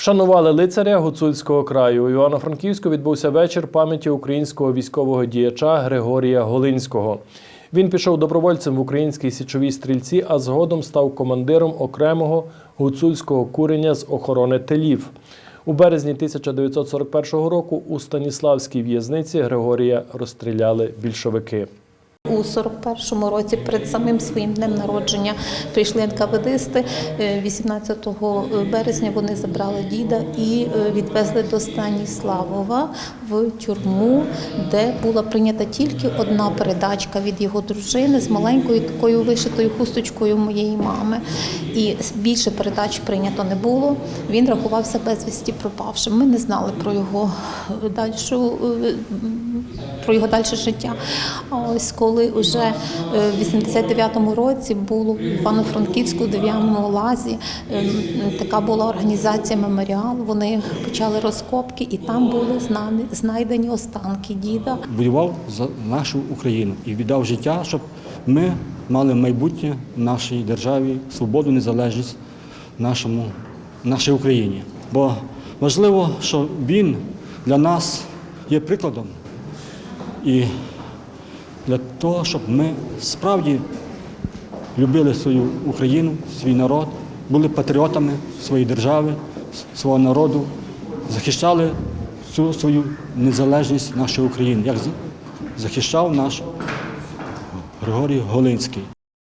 Вшанували лицаря гуцульського краю. У Івано-Франківську відбувся вечір пам'яті українського військового діяча Григорія Голинського. Він пішов добровольцем в українській січовій стрільці, а згодом став командиром окремого гуцульського курення з охорони тилів. У березні 1941 року у Станіславській в'язниці Григорія розстріляли більшовики. У 41-му році перед самим своїм днем народження прийшли НКВДисти. Е, 18 березня вони забрали діда і е, відвезли до Станіславова в тюрму, де була прийнята тільки одна передачка від його дружини з маленькою такою вишитою хусточкою моєї мами. І більше передач прийнято не було. Він рахувався безвісті пропавшим. Ми не знали про його дальшу е, про його дальше життя. Ось коли вже е, в 89-му році було в Івано-Франківську, Дев'яному лазі, е, така була організація меморіал. Вони почали розкопки, і там були знайдені останки діда. воював за нашу Україну і віддав життя, щоб ми мали майбутнє в нашій державі, свободу, незалежність нашому, нашій Україні. Бо важливо, що він для нас є прикладом і для того, щоб ми справді любили свою Україну, свій народ, були патріотами своєї держави, свого народу, захищали цю свою незалежність нашої України, як захищав наш Григорій Голинський.